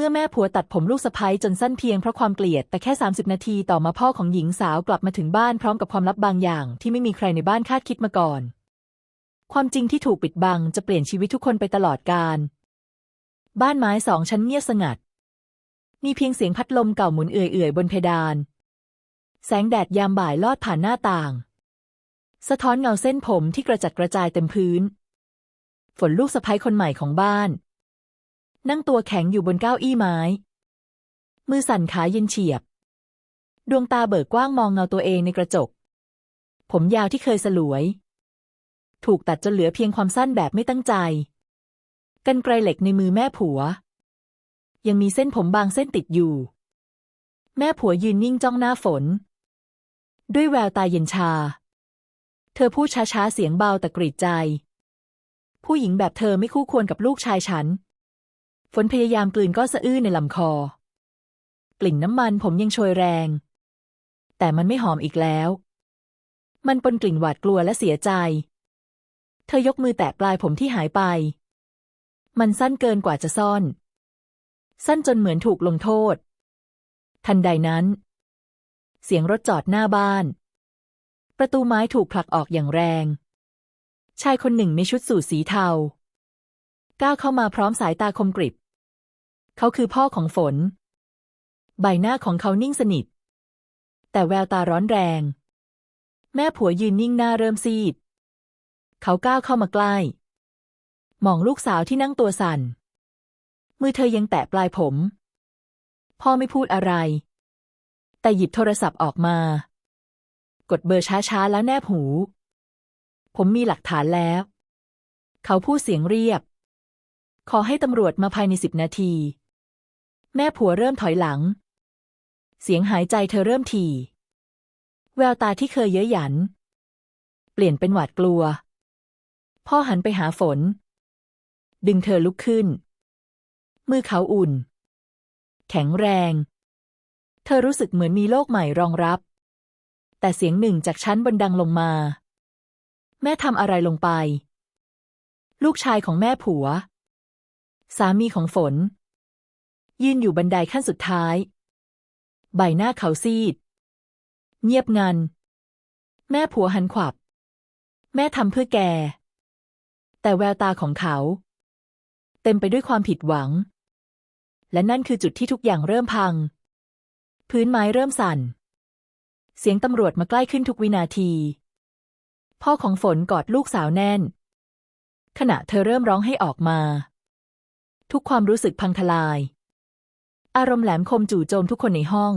เมื่อแม่ผัวตัดผมลูกสะใภ้จนสั้นเพียงเพราะความเกลียด แต่แค่ 30 นาทีต่อมาพ่อของหญิงสาวกลับมาถึงบ้านพร้อมกับความลับบางอย่าง ที่ไม่มีใครในบ้านคาดคิดมาก่อน ความจริงที่ถูกปิดบังจะเปลี่ยนชีวิตทุกคนไปตลอดกาลบ้านไม้สองชั้นเงียบสงัด มีเพียงเสียงพัดลมเก่าหมุนเอื่อยๆบนเพดาน แสงแดดยามบ่ายลอดผ่านหน้าต่าง สะท้อนเงาเส้นผมที่กระจัดกระจายเต็มพื้น ฝนลูกสะใภ้คนใหม่ของบ้าน นั่งตัวแข็งอยู่บนเก้าอี้ไม้ มือสั่นขาเย็นเฉียบ ดวงตาเบิกกว้างมองเงาตัวเองในกระจก ผมยาวที่เคยสลวย ถูกตัดจนเหลือเพียงความสั้นแบบไม่ตั้งใจ กันไกรเหล็กในมือแม่ผัว ยังมีเส้นผมบางเส้นติดอยู่ แม่ผัวยืนนิ่งจ้องหน้าฝน ด้วยแววตาเย็นชา เธอพูดช้าๆเสียงเบาแต่กรีดใจ ผู้หญิงแบบเธอไม่คู่ควรกับลูกชายฉัน ฝนพยายามกลืนก็สะอื้นในลำคอ กลิ่นน้ำมันผมยังโชยแรง แต่มันไม่หอมอีกแล้ว มันปนกลิ่นหวาดกลัวและเสียใจ เธอยกมือแตะปลายผมที่หายไป มันสั้นเกินกว่าจะซ่อน สั้นจนเหมือนถูกลงโทษ ทันใดนั้น เสียงรถจอดหน้าบ้าน ประตูไม้ถูกผลักออกอย่างแรง ชายคนหนึ่งในชุดสูทสีเทา ก้าวเข้ามาพร้อมสายตาคมกริบ เขาคือพ่อของฝน ใบหน้าของเขานิ่งสนิท แต่แววตาร้อนแรง แม่ผัวยืนนิ่งหน้าเริ่มซีด เขาก้าวเข้ามาใกล้ มองลูกสาวที่นั่งตัวสั่น มือเธอยังแตะปลายผม พ่อไม่พูดอะไร แต่หยิบโทรศัพท์ออกมา กดเบอร์ช้าๆแล้วแนบหู ผมมีหลักฐานแล้ว เขาพูดเสียงเรียบ ขอให้ตำรวจมาภายในสิบนาที แม่ผัวเริ่มถอยหลัง เสียงหายใจเธอเริ่มถี่แววตาที่เคยเย้ยหยัน เปลี่ยนเป็นหวาดกลัว พ่อหันไปหาฝน ดึงเธอลุกขึ้น มือเขาอุ่น แข็งแรง เธอรู้สึกเหมือนมีโลกใหม่รองรับ แต่เสียงหนึ่งจากชั้นบนดังลงมา แม่ทำอะไรลงไป ลูกชายของแม่ผัว สามีของฝน ยืนอยู่บันไดขั้นสุดท้าย ใบหน้าเขาซีด เงียบงัน แม่ผัวหันขวับ แม่ทำเพื่อแก แต่แววตาของเขา เต็มไปด้วยความผิดหวัง และนั่นคือจุดที่ทุกอย่างเริ่มพัง พื้นไม้เริ่มสั่น เสียงตำรวจมาใกล้ขึ้นทุกวินาที พ่อของฝนกอดลูกสาวแน่น ขณะเธอเริ่มร้องให้ออกมา ทุกความรู้สึกพังทลาย อารมณ์แหลมคมจู่โจมทุกคนในห้อง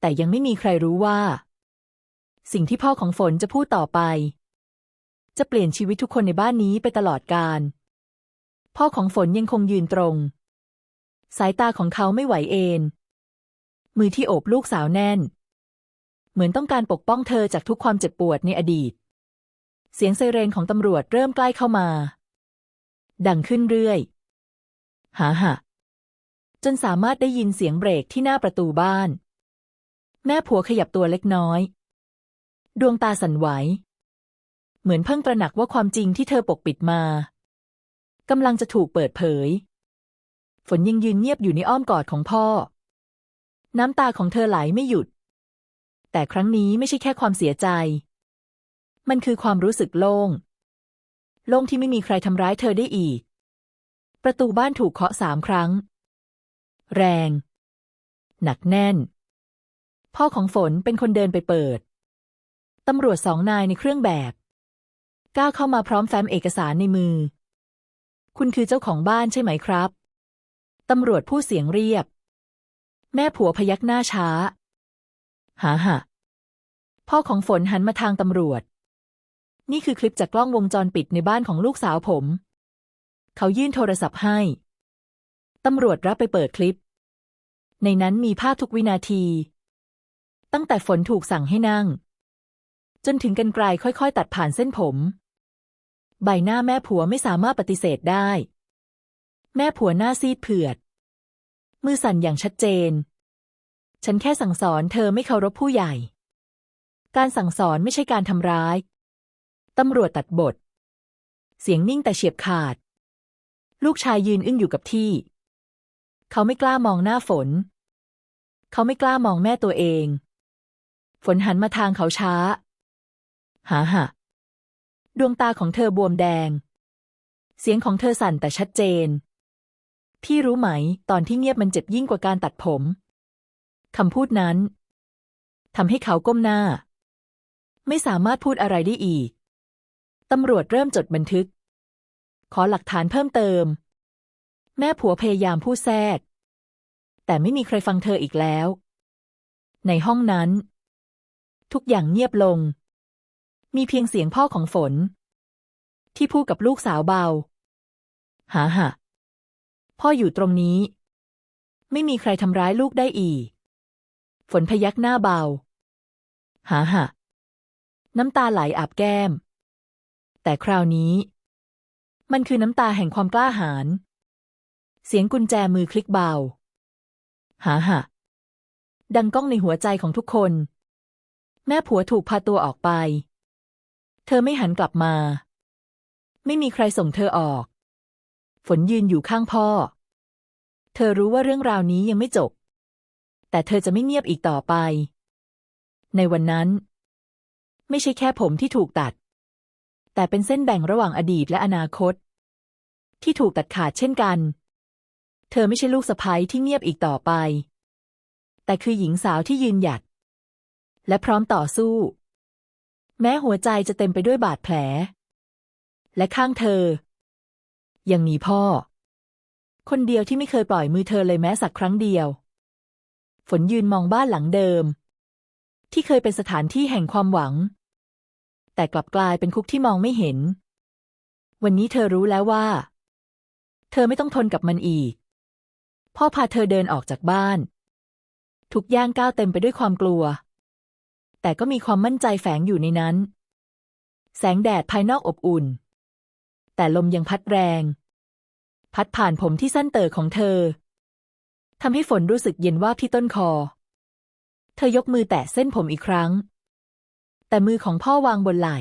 แต่ยังไม่มีใครรู้ว่า สิ่งที่พ่อของฝนจะพูดต่อไป จะเปลี่ยนชีวิตทุกคนในบ้านนี้ไปตลอดกาลพ่อของฝนยังคงยืนตรง สายตาของเขาไม่ไหวเอนมือที่โอบลูกสาวแน่น เหมือนต้องการปกป้องเธอจากทุกความเจ็บปวดในอดีต เสียงไซเรนของตำรวจเริ่มใกล้เข้ามา ดังขึ้นเรื่อย หาหะจนสามารถได้ยินเสียงเบรกที่หน้าประตูบ้าน แม่ผัวขยับตัวเล็กน้อย ดวงตาสั่นไหว เหมือนเพิ่งตระหนักว่าความจริงที่เธอปกปิดมากำลังจะถูกเปิดเผย ฝนยังยืนเงียบอยู่ในอ้อมกอดของพ่อ น้ำตาของเธอไหลไม่หยุด แต่ครั้งนี้ไม่ใช่แค่ความเสียใจ มันคือความรู้สึกโล่ง โล่งที่ไม่มีใครทำร้ายเธอได้อีก ประตูบ้านถูกเคาะสามครั้ง แรง หนักแน่น พ่อของฝนเป็นคนเดินไปเปิด ตำรวจสองนายในเครื่องแบบ ก้าวเข้ามาพร้อมแฟ้มเอกสารในมือ คุณคือเจ้าของบ้านใช่ไหมครับ ตำรวจพูดเสียงเรียบ แม่ผัวพยักหน้าช้า หาหะพ่อของฝนหันมาทางตำรวจ นี่คือคลิปจากกล้องวงจรปิดในบ้านของลูกสาวผม เขายื่นโทรศัพท์ให้ ตำรวจรับไปเปิดคลิป ในนั้นมีภาพทุกวินาที ตั้งแต่ฝนถูกสั่งให้นั่ง จนถึงกันไกลค่อยๆ ตัดผ่านเส้นผม ใบหน้าแม่ผัวไม่สามารถปฏิเสธได้ แม่ผัวหน้าซีดเผือด มือสั่นอย่างชัดเจน ฉันแค่สั่งสอนเธอไม่เคารพผู้ใหญ่ การสั่งสอนไม่ใช่การทำร้าย ตำรวจตัดบท เสียงนิ่งแต่เฉียบขาด ลูกชายยืนอึ้งอยู่กับที่ เขาไม่กล้ามองหน้าฝน เขาไม่กล้ามองแม่ตัวเอง ฝนหันมาทางเขาช้า หาหะดวงตาของเธอบวมแดง เสียงของเธอสั่นแต่ชัดเจน พี่รู้ไหม ตอนที่เงียบมันเจ็บยิ่งกว่าการตัดผม คำพูดนั้นทำให้เขาก้มหน้า ไม่สามารถพูดอะไรได้อีก ตำรวจเริ่มจดบันทึก ขอหลักฐานเพิ่มเติม แม่ผัวพยายามพูดแทรก แต่ไม่มีใครฟังเธออีกแล้ว ในห้องนั้น ทุกอย่างเงียบลง มีเพียงเสียงพ่อของฝน ที่พูดกับลูกสาวเบา หาหะพ่ออยู่ตรงนี้ ไม่มีใครทำร้ายลูกได้อีก ฝนพยักหน้าเบา หาหะน้ำตาไหลอาบแก้ม แต่คราวนี้ มันคือน้ำตาแห่งความกล้าหาญ เสียงกุญแจมือคลิกเบา หาหะ ดังก้องในหัวใจของทุกคน แม่ผัวถูกพาตัวออกไป เธอไม่หันกลับมา ไม่มีใครส่งเธอออก ฝนยืนอยู่ข้างพ่อ เธอรู้ว่าเรื่องราวนี้ยังไม่จบ แต่เธอจะไม่เงียบอีกต่อไป ในวันนั้น ไม่ใช่แค่ผมที่ถูกตัด แต่เป็นเส้นแบ่งระหว่างอดีตและอนาคต ที่ถูกตัดขาดเช่นกัน เธอไม่ใช่ลูกสะใภ้ที่เงียบอีกต่อไป แต่คือหญิงสาวที่ยืนหยัด และพร้อมต่อสู้ แม้หัวใจจะเต็มไปด้วยบาดแผล และข้างเธอ ยังมีพ่อ คนเดียวที่ไม่เคยปล่อยมือเธอเลยแม้สักครั้งเดียว ฝนยืนมองบ้านหลังเดิม ที่เคยเป็นสถานที่แห่งความหวัง แต่กลับกลายเป็นคุกที่มองไม่เห็น วันนี้เธอรู้แล้วว่า เธอไม่ต้องทนกับมันอีก พ่อพาเธอเดินออกจากบ้าน ทุกย่างก้าวเต็มไปด้วยความกลัว แต่ก็มีความมั่นใจแฝงอยู่ในนั้น แสงแดดภายนอกอบอุ่น แต่ลมยังพัดแรง พัดผ่านผมที่สั้นเต่อของเธอทำให้ฝนรู้สึกเย็นวาบที่ต้นคอ เธอยกมือแตะเส้นผมอีกครั้ง แต่มือของพ่อวางบนไหล่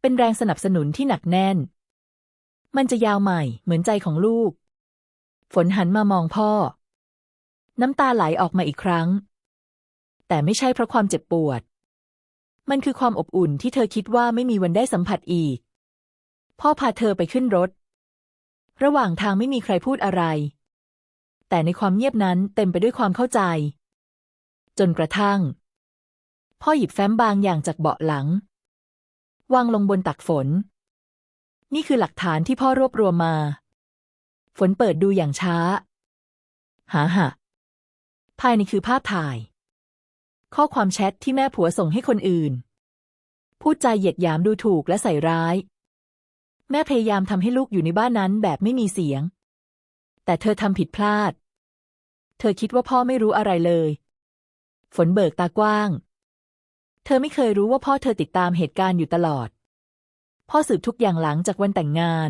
เป็นแรงสนับสนุนที่หนักแน่น มันจะยาวใหม่เหมือนใจของลูก ฝนหันมามองพ่อ น้ำตาไหลออกมาอีกครั้ง แต่ไม่ใช่เพราะความเจ็บปวด มันคือความอบอุ่นที่เธอคิดว่าไม่มีวันได้สัมผัสอีก พ่อพาเธอไปขึ้นรถ ระหว่างทางไม่มีใครพูดอะไร แต่ในความเงียบนั้นเต็มไปด้วยความเข้าใจ จนกระทั่ง พ่อหยิบแฟ้มบางอย่างจากเบาะหลัง วางลงบนตักฝน นี่คือหลักฐานที่พ่อรวบรวมมา ฝนเปิดดูอย่างช้า หาหะภายในคือภาพถ่าย ข้อความแชทที่แม่ผัวส่งให้คนอื่น พูดจาเหยียดหยามดูถูกและใส่ร้าย แม่พยายามทำให้ลูกอยู่ในบ้านนั้นแบบไม่มีเสียง แต่เธอทำผิดพลาด เธอคิดว่าพ่อไม่รู้อะไรเลย ฝนเบิกตากว้าง เธอไม่เคยรู้ว่าพ่อเธอติดตามเหตุการณ์อยู่ตลอด พ่อสืบทุกอย่างหลังจากวันแต่งงาน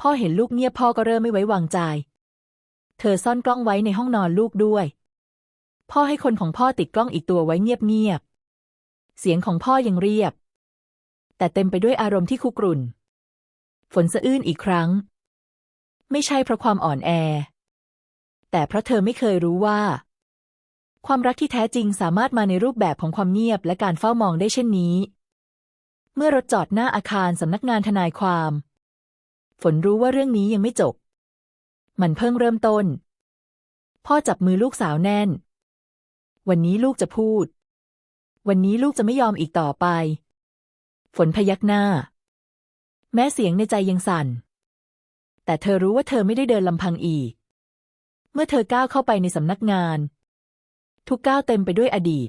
พ่อเห็นลูกเงียบพ่อก็เริ่มไม่ไว้วางใจ เธอซ่อนกล้องไว้ในห้องนอนลูกด้วย พ่อให้คนของพ่อติดกล้องอีกตัวไว้เงียบๆ เสียงของพ่อยังเรียบ แต่เต็มไปด้วยอารมณ์ที่คุกรุ่น ฝนสะอื้นอีกครั้ง ไม่ใช่เพราะความอ่อนแอ แต่เพราะเธอไม่เคยรู้ว่า ความรักที่แท้จริงสามารถมาในรูปแบบของความเงียบและการเฝ้ามองได้เช่นนี้ เมื่อรถจอดหน้าอาคารสำนักงานทนายความ ฝนรู้ว่าเรื่องนี้ยังไม่จบ มันเพิ่งเริ่มต้น พ่อจับมือลูกสาวแน่น วันนี้ลูกจะพูด วันนี้ลูกจะไม่ยอมอีกต่อไป ฝนพยักหน้า แม้เสียงในใจยังสั่น แต่เธอรู้ว่าเธอไม่ได้เดินลำพังอีก เมื่อเธอก้าวเข้าไปในสำนักงาน ทุกก้าวเต็มไปด้วยอดีต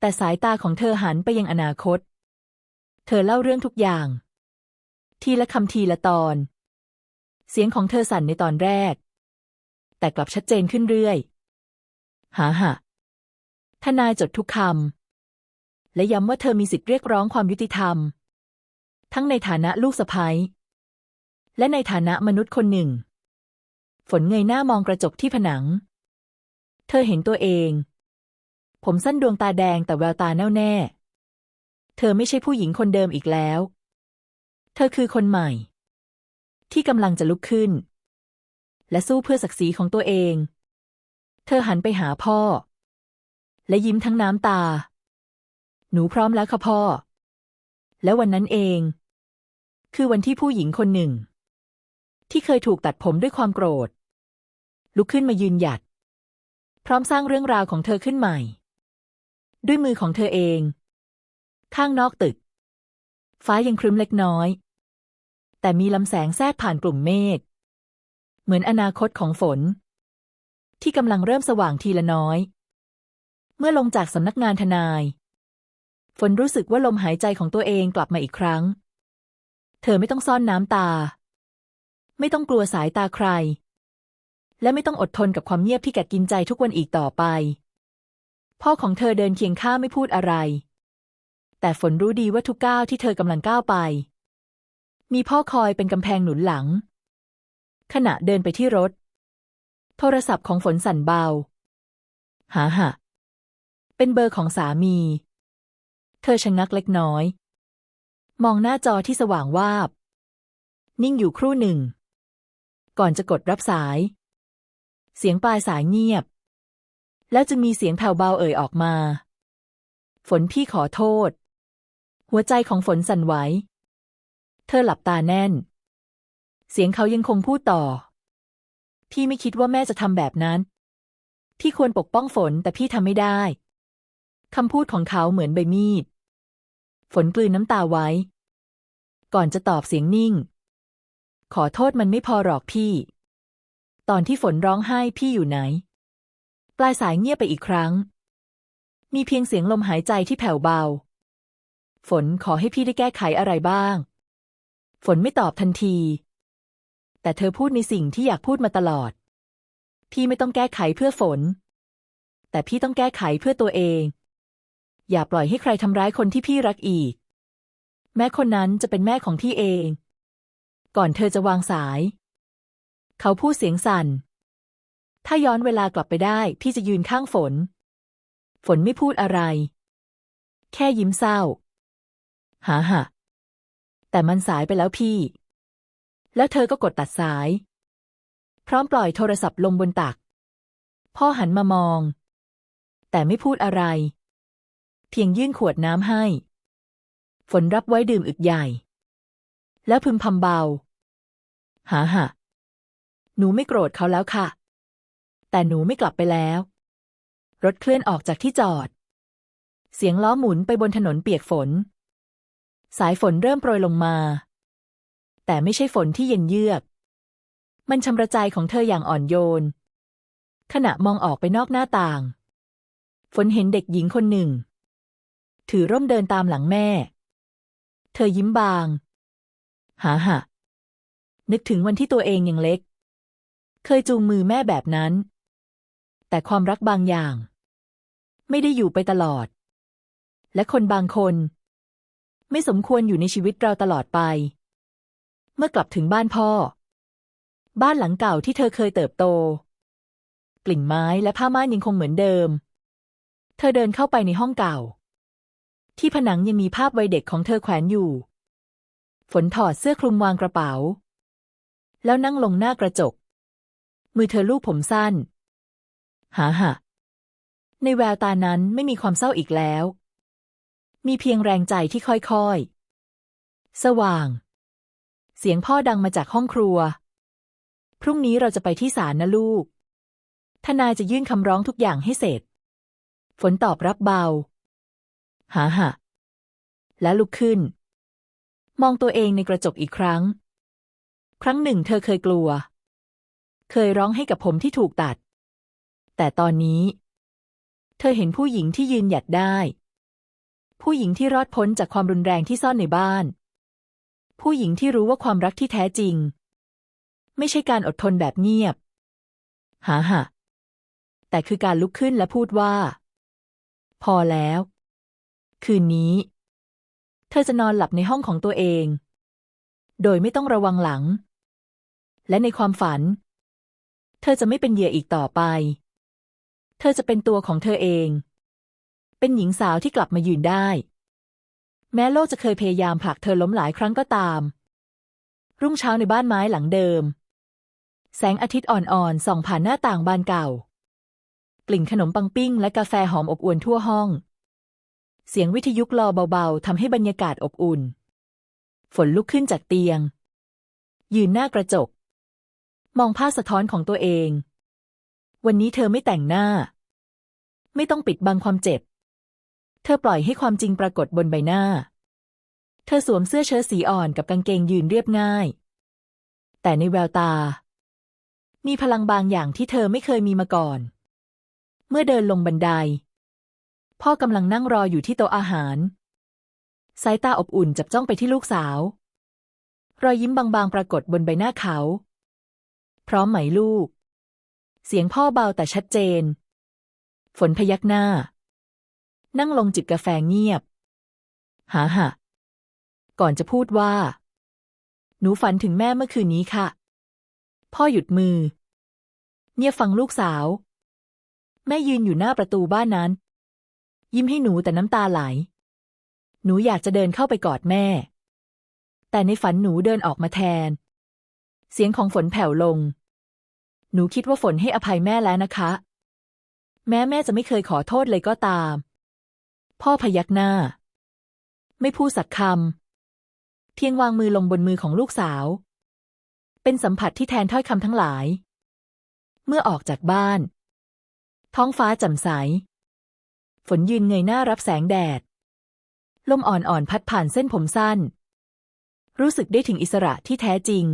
แต่สายตาของเธอหันไปยังอนาคต เธอเล่าเรื่องทุกอย่าง ทีละคำทีละตอน เสียงของเธอสั่นในตอนแรก แต่กลับชัดเจนขึ้นเรื่อยหาหะทนายจดทุกคำและย้ำว่าเธอมีสิทธิ์เรียกร้องความยุติธรรม ทั้งในฐานะลูกสะใภ้และในฐานะมนุษย์คนหนึ่ง ฝนเงยหน้ามองกระจกที่ผนัง เธอเห็นตัวเอง ผมสั้นดวงตาแดงแต่แววตาแน่วแน่ เธอไม่ใช่ผู้หญิงคนเดิมอีกแล้ว เธอคือคนใหม่ ที่กำลังจะลุกขึ้น และสู้เพื่อศักดิ์ศรีของตัวเอง เธอหันไปหาพ่อ และยิ้มทั้งน้ำตา หนูพร้อมแล้วค่ะพ่อ และวันนั้นเอง คือวันที่ผู้หญิงคนหนึ่ง ที่เคยถูกตัดผมด้วยความโกรธ ลุกขึ้นมายืนหยัด พร้อมสร้างเรื่องราวของเธอขึ้นใหม่ ด้วยมือของเธอเอง ข้างนอกตึก ฟ้ายังครึ้มเล็กน้อย แต่มีลำแสงแทรกผ่านกลุ่มเมฆเหมือนอนาคตของฝน ที่กำลังเริ่มสว่างทีละน้อย เมื่อลงจากสำนักงานทนาย ฝนรู้สึกว่าลมหายใจของตัวเองกลับมาอีกครั้ง เธอไม่ต้องซ่อนน้ำตา ไม่ต้องกลัวสายตาใคร และไม่ต้องอดทนกับความเงียบที่กัดกินใจทุกวันอีกต่อไป พ่อของเธอเดินเคียงข้างไม่พูดอะไร แต่ฝนรู้ดีว่าทุกก้าวที่เธอกำลังก้าวไป มีพ่อคอยเป็นกำแพงหนุนหลัง ขณะเดินไปที่รถ โทรศัพท์ของฝนสั่นเบา หาหะ เป็นเบอร์ของสามี เธอชะงักเล็กน้อย มองหน้าจอที่สว่างวาบ นิ่งอยู่ครู่หนึ่ง ก่อนจะกดรับสาย เสียงปลายสายเงียบ แล้วจึงมีเสียงแผ่วเบาเอ่ยออกมา ฝนพี่ขอโทษ หัวใจของฝนสั่นไหว เธอหลับตาแน่น เสียงเขายังคงพูดต่อ พี่ไม่คิดว่าแม่จะทำแบบนั้น พี่ควรปกป้องฝนแต่พี่ทำไม่ได้คำพูดของเขาเหมือนใบมีด ฝนกลืนน้ำตาไว้ ก่อนจะตอบเสียงนิ่ง ขอโทษมันไม่พอหรอกพี่ ตอนที่ฝนร้องไห้พี่อยู่ไหน ปลายสายเงียบไปอีกครั้ง มีเพียงเสียงลมหายใจที่แผ่วเบา ฝนขอให้พี่ได้แก้ไขอะไรบ้าง ฝนไม่ตอบทันที แต่เธอพูดในสิ่งที่อยากพูดมาตลอด พี่ไม่ต้องแก้ไขเพื่อฝน แต่พี่ต้องแก้ไขเพื่อตัวเอง อย่าปล่อยให้ใครทำร้ายคนที่พี่รักอีก แม้คนนั้นจะเป็นแม่ของพี่เอง ก่อนเธอจะวางสาย เขาพูดเสียงสั่น ถ้าย้อนเวลากลับไปได้ พี่จะยืนข้างฝน ฝนไม่พูดอะไร แค่ยิ้มเศร้า หาหะแต่มันสายไปแล้วพี่ แล้วเธอก็กดตัดสาย พร้อมปล่อยโทรศัพท์ลงบนตัก พ่อหันมามอง แต่ไม่พูดอะไร เพียงยื่นขวดน้ำให้ ฝนรับไว้ดื่มอึกใหญ่ แล้วพึมพำเบา หาหะ หนูไม่โกรธเขาแล้วค่ะ แต่หนูไม่กลับไปแล้ว รถเคลื่อนออกจากที่จอด เสียงล้อหมุนไปบนถนนเปียกฝน สายฝนเริ่มโปรยลงมา แต่ไม่ใช่ฝนที่เย็นเยือก มันชำระใจของเธออย่างอ่อนโยน ขณะมองออกไปนอกหน้าต่าง ฝนเห็นเด็กหญิงคนหนึ่ง ถือร่มเดินตามหลังแม่ เธอยิ้มบาง หาหะนึกถึงวันที่ตัวเองยังเล็ก เคยจูงมือแม่แบบนั้น แต่ความรักบางอย่าง ไม่ได้อยู่ไปตลอด และคนบางคน ไม่สมควรอยู่ในชีวิตเราตลอดไป เมื่อกลับถึงบ้านพ่อ บ้านหลังเก่าที่เธอเคยเติบโต กลิ่นไม้และผ้าม่านยังคงเหมือนเดิม เธอเดินเข้าไปในห้องเก่า ที่ผนังยังมีภาพวัยเด็กของเธอแขวนอยู่ ฝนถอดเสื้อคลุมวางกระเป๋า แล้วนั่งลงหน้ากระจก มือเธอลูบผมสั้นหาหะในแววตานั้นไม่มีความเศร้าอีกแล้ว มีเพียงแรงใจที่ค่อยๆ สว่าง เสียงพ่อดังมาจากห้องครัว พรุ่งนี้เราจะไปที่ศาลนะลูก ทนายจะยื่นคำร้องทุกอย่างให้เสร็จ ฝนตอบรับเบา หาหะ และลุกขึ้น มองตัวเองในกระจกอีกครั้ง ครั้งหนึ่งเธอเคยกลัว เคยร้องให้กับผมที่ถูกตัด แต่ตอนนี้ เธอเห็นผู้หญิงที่ยืนหยัดได้ ผู้หญิงที่รอดพ้นจากความรุนแรงที่ซ่อนในบ้าน ผู้หญิงที่รู้ว่าความรักที่แท้จริง ไม่ใช่การอดทนแบบเงียบ หาหะแต่คือการลุกขึ้นและพูดว่า พอแล้ว คืนนี้ เธอจะนอนหลับในห้องของตัวเอง โดยไม่ต้องระวังหลัง และในความฝัน เธอจะไม่เป็นเหยื่ออีกต่อไป เธอจะเป็นตัวของเธอเอง เป็นหญิงสาวที่กลับมายืนได้ แม้โลกจะเคยพยายามผลักเธอล้มหลายครั้งก็ตาม รุ่งเช้าในบ้านไม้หลังเดิม แสงอาทิตย์อ่อนๆส่องผ่านหน้าต่างบานเก่า กลิ่นขนมปังปิ้งและกาแฟหอมอบอวลทั่วห้อง เสียงวิทยุกลอเบาๆทำให้บรรยากาศอบอุ่น ฝนลุกขึ้นจากเตียง ยืนหน้ากระจก มองภาพสะท้อนของตัวเอง วันนี้เธอไม่แต่งหน้า ไม่ต้องปิดบังความเจ็บ เธอปล่อยให้ความจริงปรากฏบนใบหน้า เธอสวมเสื้อเชิ้ตสีอ่อนกับกางเกงยืนเรียบง่าย แต่ในแววตา มีพลังบางอย่างที่เธอไม่เคยมีมาก่อน เมื่อเดินลงบันได พ่อกำลังนั่งรออยู่ที่โต๊ะอาหาร สายตาอบอุ่นจับจ้องไปที่ลูกสาว รอยยิ้มบางๆปรากฏบนใบหน้าเขา ร้อมไหมลูก เสียงพ่อเบาแต่ชัดเจน ฝนพยักหน้า นั่งลงจิบกาแฟเงียบ หาหะก่อนจะพูดว่า หนูฝันถึงแม่เมื่อคืนนี้ค่ะ พ่อหยุดมือ เงียบฟังลูกสาว แม่ยืนอยู่หน้าประตูบ้านนั้น ยิ้มให้หนูแต่น้ำตาไหล หนูอยากจะเดินเข้าไปกอดแม่ แต่ในฝันหนูเดินออกมาแทน เสียงของฝนแผ่วลง หนูคิดว่าฝนให้อภัยแม่แล้วนะคะ แม้แม่จะไม่เคยขอโทษเลยก็ตาม พ่อพยักหน้า ไม่พูดสักคำเพียงวางมือลงบนมือของลูกสาว เป็นสัมผัสที่แทนถ้อยคำทั้งหลาย เมื่อออกจากบ้าน ท้องฟ้าแจ่มใส ฝนยืนเงยหน้ารับแสงแดด ลมอ่อนๆพัดผ่านเส้นผมสั้น รู้สึกได้ถึงอิสระที่แท้จริง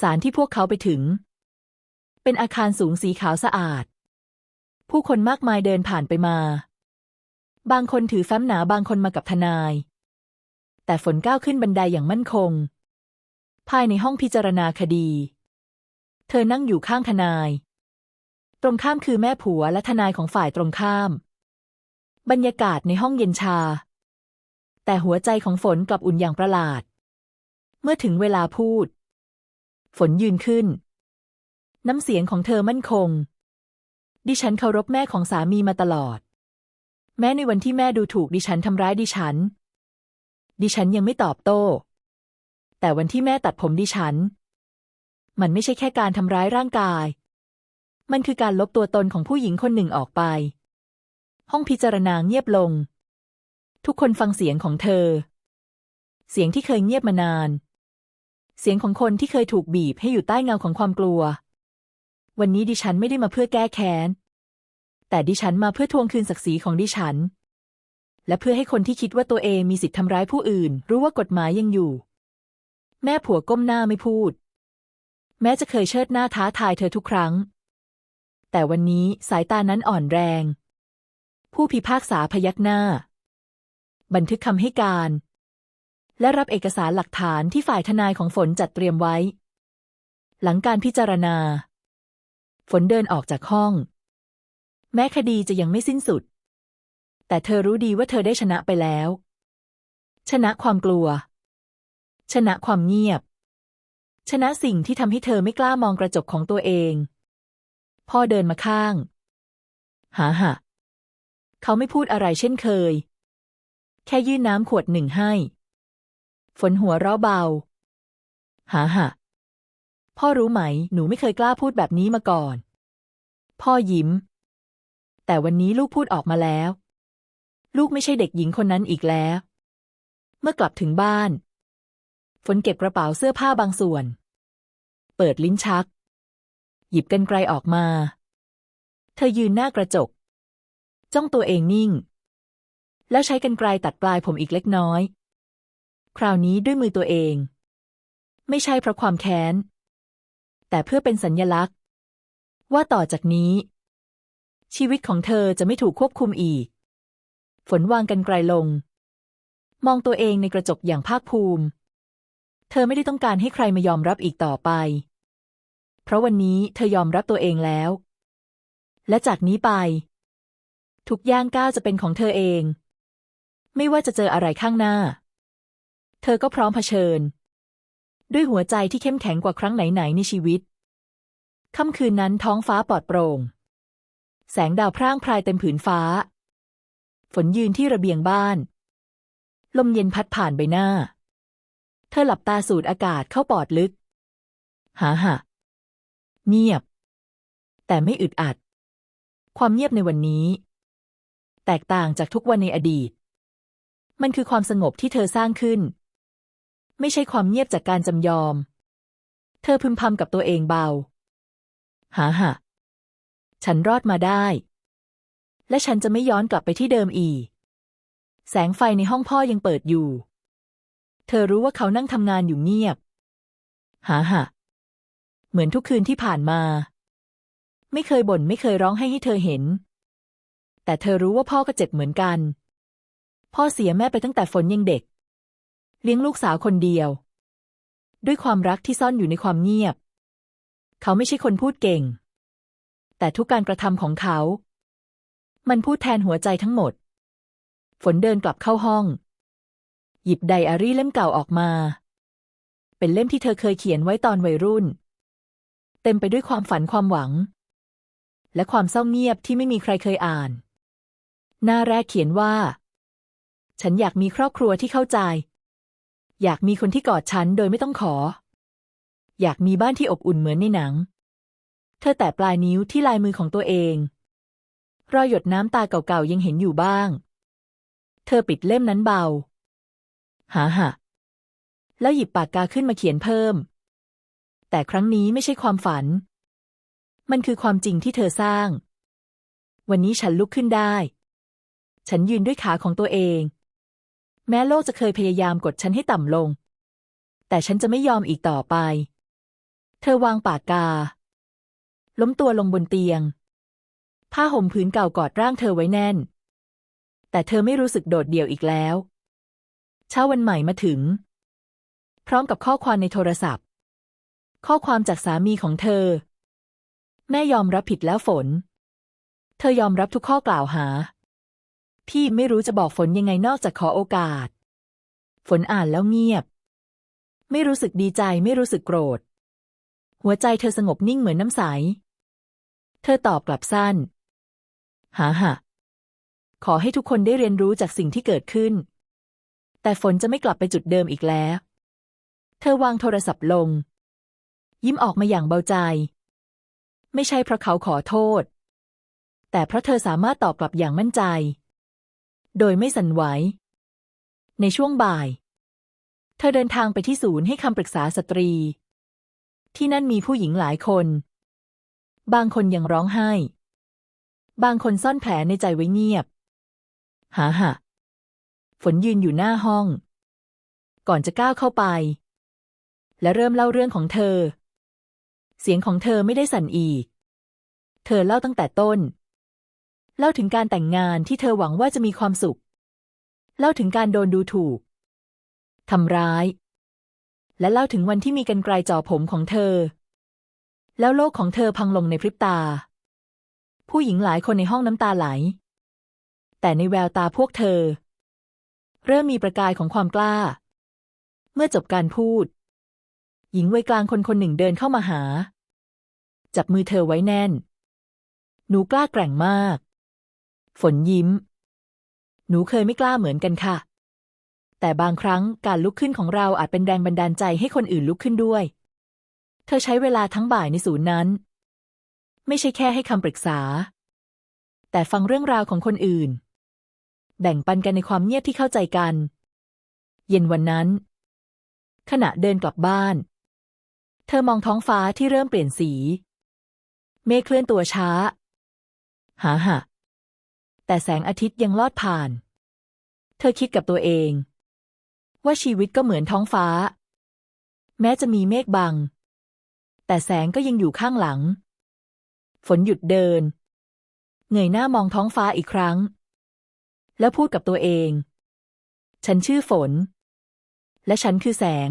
สารที่พวกเขาไปถึง เป็นอาคารสูงสีขาวสะอาด ผู้คนมากมายเดินผ่านไปมา บางคนถือแฟ้มหนาบางคนมากับทนาย แต่ฝนก้าวขึ้นบันไดอย่างมั่นคง ภายในห้องพิจารณาคดี เธอนั่งอยู่ข้างทนาย ตรงข้ามคือแม่ผัวและทนายของฝ่ายตรงข้าม บรรยากาศในห้องเย็นชา แต่หัวใจของฝนกลับอุ่นอย่างประหลาด เมื่อถึงเวลาพูด ฝนยืนขึ้น น้ำเสียงของเธอมั่นคง ดิฉันเคารพแม่ของสามีมาตลอด แม้ในวันที่แม่ดูถูกดิฉันทำร้ายดิฉัน ดิฉันยังไม่ตอบโต้ แต่วันที่แม่ตัดผมดิฉัน มันไม่ใช่แค่การทำร้ายร่างกาย มันคือการลบตัวตนของผู้หญิงคนหนึ่งออกไป ห้องพิจารณาเงียบลง ทุกคนฟังเสียงของเธอ เสียงที่เคยเงียบมานาน เสียงของคนที่เคยถูกบีบให้อยู่ใต้เงาของความกลัว วันนี้ดิฉันไม่ได้มาเพื่อแก้แค้น แต่ดิฉันมาเพื่อทวงคืนศักดิ์ศรีของดิฉัน และเพื่อให้คนที่คิดว่าตัวเองมีสิทธิ์ทำร้ายผู้อื่น รู้ว่ากฎหมายยังอยู่ แม่ผัวก้มหน้าไม่พูด แม้จะเคยเชิดหน้าท้าทายเธอทุกครั้ง แต่วันนี้สายตานั้นอ่อนแรง ผู้พิพากษาพยักหน้า บันทึกคำให้การ และรับเอกสารหลักฐานที่ฝ่ายทนายของฝนจัดเตรียมไว้ หลังการพิจารณา ฝนเดินออกจากห้อง แม้คดีจะยังไม่สิ้นสุด แต่เธอรู้ดีว่าเธอได้ชนะไปแล้ว ชนะความกลัว ชนะความเงียบ ชนะสิ่งที่ทำให้เธอไม่กล้ามองกระจกของตัวเอง พ่อเดินมาข้าง หาหะเขาไม่พูดอะไรเช่นเคย แค่ยื่นน้ำขวดหนึ่งให้ ฝนหัวเราะเบา หาหะ พ่อรู้ไหม หนูไม่เคยกล้าพูดแบบนี้มาก่อน พ่อยิ้ม แต่วันนี้ลูกพูดออกมาแล้ว ลูกไม่ใช่เด็กหญิงคนนั้นอีกแล้ว เมื่อกลับถึงบ้าน ฝนเก็บกระเป๋าเสื้อผ้าบางส่วน เปิดลิ้นชัก หยิบกรรไกรออกมา เธอยืนหน้ากระจก จ้องตัวเองนิ่ง แล้วใช้กรรไกรตัดปลายผมอีกเล็กน้อย คราวนี้ด้วยมือตัวเอง ไม่ใช่เพราะความแค้น แต่เพื่อเป็นสัญญลักษณ์ ว่าต่อจากนี้ ชีวิตของเธอจะไม่ถูกควบคุมอีก ฝนวางกรรไกรลง มองตัวเองในกระจกอย่างภาคภูมิ เธอไม่ได้ต้องการให้ใครมายอมรับอีกต่อไป เพราะวันนี้เธอยอมรับตัวเองแล้ว และจากนี้ไป ทุกย่างก้าวจะเป็นของเธอเอง ไม่ว่าจะเจออะไรข้างหน้า เธอก็พร้อมเผชิญ ด้วยหัวใจที่เข้มแข็งกว่าครั้งไหนๆในชีวิต ค่ำคืนนั้นท้องฟ้าปลอดโปร่ง แสงดาวพร่างพรายเต็มผืนฟ้า ฝนยืนที่ระเบียงบ้าน ลมเย็นพัดผ่านใบหน้า เธอหลับตาสูดอากาศเข้าปอดลึก หาหะเงียบ แต่ไม่อึดอัด ความเงียบในวันนี้ แตกต่างจากทุกวันในอดีต มันคือความสงบที่เธอสร้างขึ้น ไม่ใช่ความเงียบจากการจำยอม เธอพึมพำกับตัวเองเบา หาหะฉันรอดมาได้ และฉันจะไม่ย้อนกลับไปที่เดิมอีก แสงไฟในห้องพ่อยังเปิดอยู่ เธอรู้ว่าเขานั่งทำงานอยู่เงียบ หาหะเหมือนทุกคืนที่ผ่านมา ไม่เคยบ่นไม่เคยร้องให้ให้เธอเห็น แต่เธอรู้ว่าพ่อก็เจ็บเหมือนกัน พ่อเสียแม่ไปตั้งแต่ฝนยังเด็ก เลี้ยงลูกสาวคนเดียว ด้วยความรักที่ซ่อนอยู่ในความเงียบ เขาไม่ใช่คนพูดเก่ง แต่ทุกการกระทำของเขา มันพูดแทนหัวใจทั้งหมด ฝนเดินกลับเข้าห้อง หยิบไดอารี่เล่มเก่าออกมา เป็นเล่มที่เธอเคยเขียนไว้ตอนวัยรุ่น เต็มไปด้วยความฝันความหวัง และความเศร้าเงียบที่ไม่มีใครเคยอ่าน หน้าแรกเขียนว่า ฉันอยากมีครอบครัวที่เข้าใจ อยากมีคนที่กอดฉันโดยไม่ต้องขอ อยากมีบ้านที่อบอุ่นเหมือนในหนัง เธอแตะปลายนิ้วที่ลายมือของตัวเอง รอยหยดน้ำตาเก่าๆยังเห็นอยู่บ้าง เธอปิดเล่มนั้นเบา หาหะ แล้วหยิบปากกาขึ้นมาเขียนเพิ่ม แต่ครั้งนี้ไม่ใช่ความฝัน มันคือความจริงที่เธอสร้าง วันนี้ฉันลุกขึ้นได้ ฉันยืนด้วยขาของตัวเอง แม้โลกจะเคยพยายามกดฉันให้ต่ำลง แต่ฉันจะไม่ยอมอีกต่อไป เธอวางปากกา ล้มตัวลงบนเตียง ผ้าห่มผืนเก่ากอดร่างเธอไว้แน่น แต่เธอไม่รู้สึกโดดเดี่ยวอีกแล้ว เช้าวันใหม่มาถึง พร้อมกับข้อความในโทรศัพท์ ข้อความจากสามีของเธอ แม่ยอมรับผิดแล้วฝน เธอยอมรับทุกข้อกล่าวหา พี่ไม่รู้จะบอกฝนยังไงนอกจากขอโอกาส ฝนอ่านแล้วเงียบ ไม่รู้สึกดีใจไม่รู้สึกโกรธ หัวใจเธอสงบนิ่งเหมือนน้ำใส เธอตอบกลับสั้น หาหะขอให้ทุกคนได้เรียนรู้จากสิ่งที่เกิดขึ้น แต่ฝนจะไม่กลับไปจุดเดิมอีกแล้ว เธอวางโทรศัพท์ลง ยิ้มออกมาอย่างเบาใจ ไม่ใช่เพราะเขาขอโทษ แต่เพราะเธอสามารถตอบกลับอย่างมั่นใจ โดยไม่สั่นไหว ในช่วงบ่าย เธอเดินทางไปที่ศูนย์ให้คำปรึกษาสตรี ที่นั่นมีผู้หญิงหลายคน บางคนยังร้องไห้ บางคนซ่อนแผลในใจไว้เงียบ หาหะฝนยืนอยู่หน้าห้อง ก่อนจะก้าวเข้าไป และเริ่มเล่าเรื่องของเธอ เสียงของเธอไม่ได้สั่นอีก เธอเล่าตั้งแต่ต้น เล่าถึงการแต่งงานที่เธอหวังว่าจะมีความสุข เล่าถึงการโดนดูถูก ทำร้าย และเล่าถึงวันที่มีกันไกลจ่อผมของเธอ แล้วโลกของเธอพังลงในพริบตา ผู้หญิงหลายคนในห้องน้ำตาไหล แต่ในแววตาพวกเธอ เริ่มมีประกายของความกล้า เมื่อจบการพูด หญิงวัยกลางคนคนหนึ่งเดินเข้ามาหา จับมือเธอไว้แน่น หนูกล้าแกร่งมาก ฝนยิ้ม หนูเคยไม่กล้าเหมือนกันค่ะ แต่บางครั้งการลุกขึ้นของเราอาจเป็นแรงบันดาลใจให้คนอื่นลุกขึ้นด้วย เธอใช้เวลาทั้งบ่ายในศูนย์นั้น ไม่ใช่แค่ให้คำปรึกษา แต่ฟังเรื่องราวของคนอื่น แบ่งปันกันในความเงียบที่เข้าใจกัน เย็นวันนั้น ขณะเดินกลับบ้าน เธอมองท้องฟ้าที่เริ่มเปลี่ยนสี เมฆเคลื่อนตัวช้าหาหะ แต่แสงอาทิตย์ยังลอดผ่าน เธอคิดกับตัวเอง ว่าชีวิตก็เหมือนท้องฟ้า แม้จะมีเมฆบัง แต่แสงก็ยังอยู่ข้างหลัง ฝนหยุดเดิน เงยหน้ามองท้องฟ้าอีกครั้ง แล้วพูดกับตัวเอง ฉันชื่อฝน และฉันคือแสง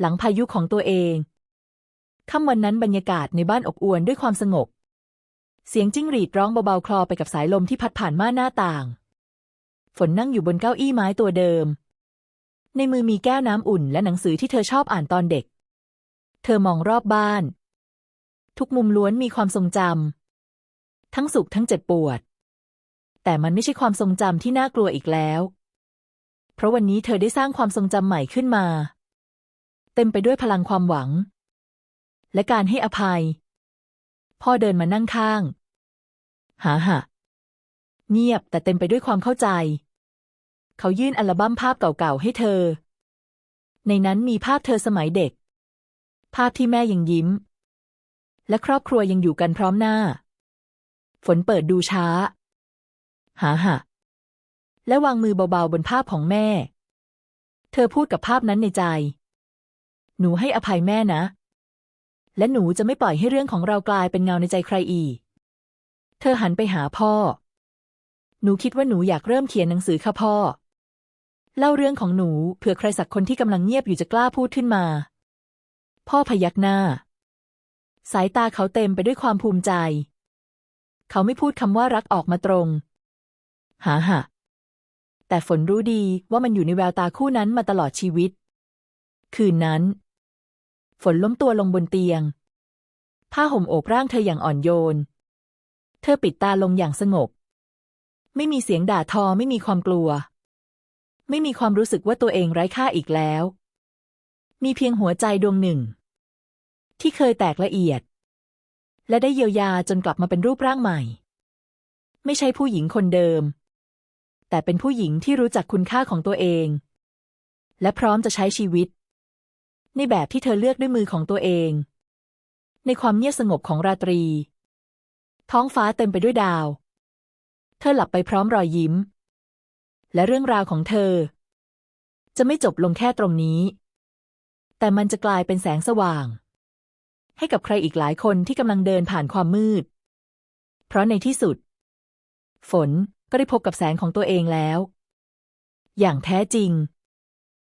หลังพายุของตัวเองค่ำวันนั้นบรรยากาศในบ้านอบอวลด้วยความสงบ เสียงจิ้งหรีดร้องเบาๆคลอไปกับสายลมที่พัดผ่านม่านหน้าต่าง ฝนนั่งอยู่บนเก้าอี้ไม้ตัวเดิม ในมือมีแก้วน้ำอุ่นและหนังสือที่เธอชอบอ่านตอนเด็ก เธอมองรอบบ้าน ทุกมุมล้วนมีความทรงจำทั้งสุขทั้งเจ็บปวด แต่มันไม่ใช่ความทรงจำที่น่ากลัวอีกแล้ว เพราะวันนี้เธอได้สร้างความทรงจำใหม่ขึ้นมา เต็มไปด้วยพลังความหวัง และการให้อภัย พ่อเดินมานั่งข้าง หาหะเงียบแต่เต็มไปด้วยความเข้าใจ เขายื่นอัลบั้มภาพเก่าๆให้เธอ ในนั้นมีภาพเธอสมัยเด็ก ภาพที่แม่ยังยิ้ม และครอบครัวยังอยู่กันพร้อมหน้า ฝนเปิดดูช้าหาหะและวางมือเบาๆบนภาพของแม่ เธอพูดกับภาพนั้นในใจ หนูให้อภัยแม่นะ และหนูจะไม่ปล่อยให้เรื่องของเรากลายเป็นเงาในใจใครอีก เธอหันไปหาพ่อ หนูคิดว่าหนูอยากเริ่มเขียนหนังสือค่ะพ่อ เล่าเรื่องของหนูเผื่อใครสักคนที่กำลังเงียบอยู่จะกล้าพูดขึ้นมา พ่อพยักหน้า สายตาเขาเต็มไปด้วยความภูมิใจ เขาไม่พูดคำว่ารักออกมาตรง หาหะแต่ฝนรู้ดีว่ามันอยู่ในแววตาคู่นั้นมาตลอดชีวิต คืนนั้น ฝนล้มตัวลงบนเตียง ผ้าห่มโอบร่างเธออย่างอ่อนโยน เธอปิดตาลงอย่างสงบ ไม่มีเสียงด่าทอไม่มีความกลัว ไม่มีความรู้สึกว่าตัวเองไร้ค่าอีกแล้ว มีเพียงหัวใจดวงหนึ่ง ที่เคยแตกละเอียด และได้เยียวยาจนกลับมาเป็นรูปร่างใหม่ ไม่ใช่ผู้หญิงคนเดิม แต่เป็นผู้หญิงที่รู้จักคุณค่าของตัวเอง และพร้อมจะใช้ชีวิต ในแบบที่เธอเลือกด้วยมือของตัวเอง ในความเงียบสงบของราตรี ท้องฟ้าเต็มไปด้วยดาว เธอหลับไปพร้อมรอยยิ้ม และเรื่องราวของเธอ จะไม่จบลงแค่ตรงนี้ แต่มันจะกลายเป็นแสงสว่าง ให้กับใครอีกหลายคนที่กำลังเดินผ่านความมืด เพราะในที่สุด ฝนก็ได้พบกับแสงของตัวเองแล้ว อย่างแท้จริง